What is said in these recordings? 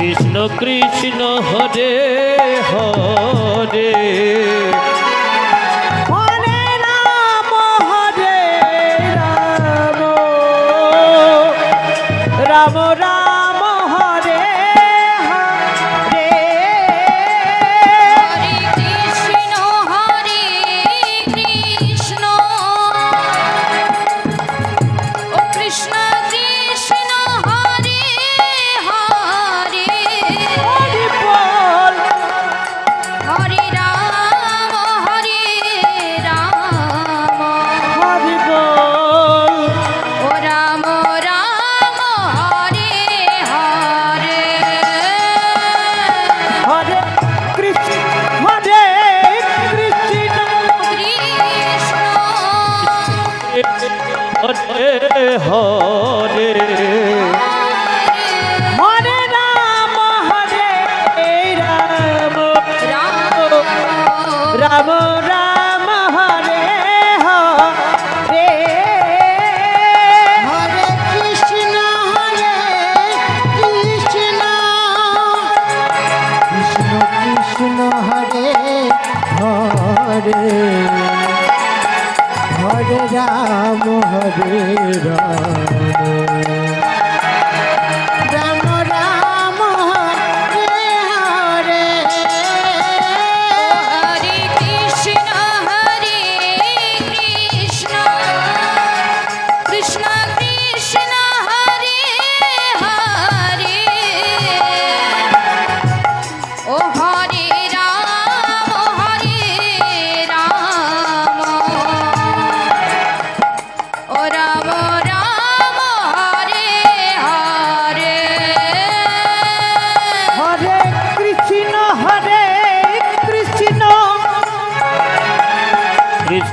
কৃষ্ণ কৃষ্ণ হরে হরে। হয় হরে রাম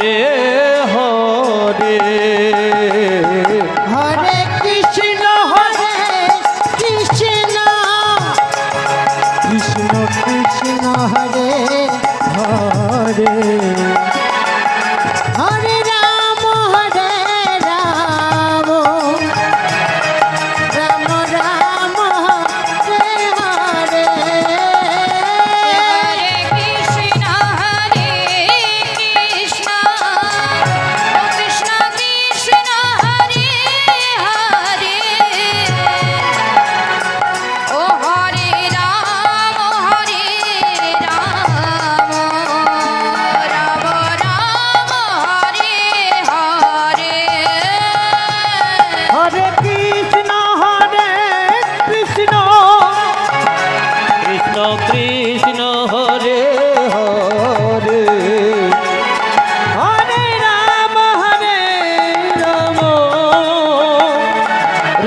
রে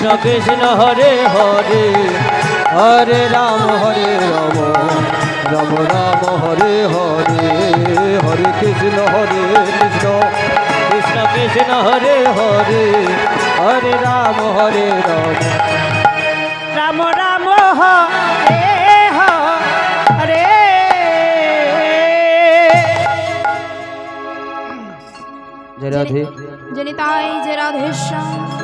কৃষ্ণ কৃষ্ণ হরে হরে। হরে রাম হরে রাম। রাম রাম হরে হরে। হরে কৃষ্ণ হরে কৃষ্ণ। কৃষ্ণ কৃষ্ণ হরে হরে। হরে রাম হরে রাম। রাম রাম হরে হরে জয় রাধে। জনিতাই যে রাধেশ্যাম।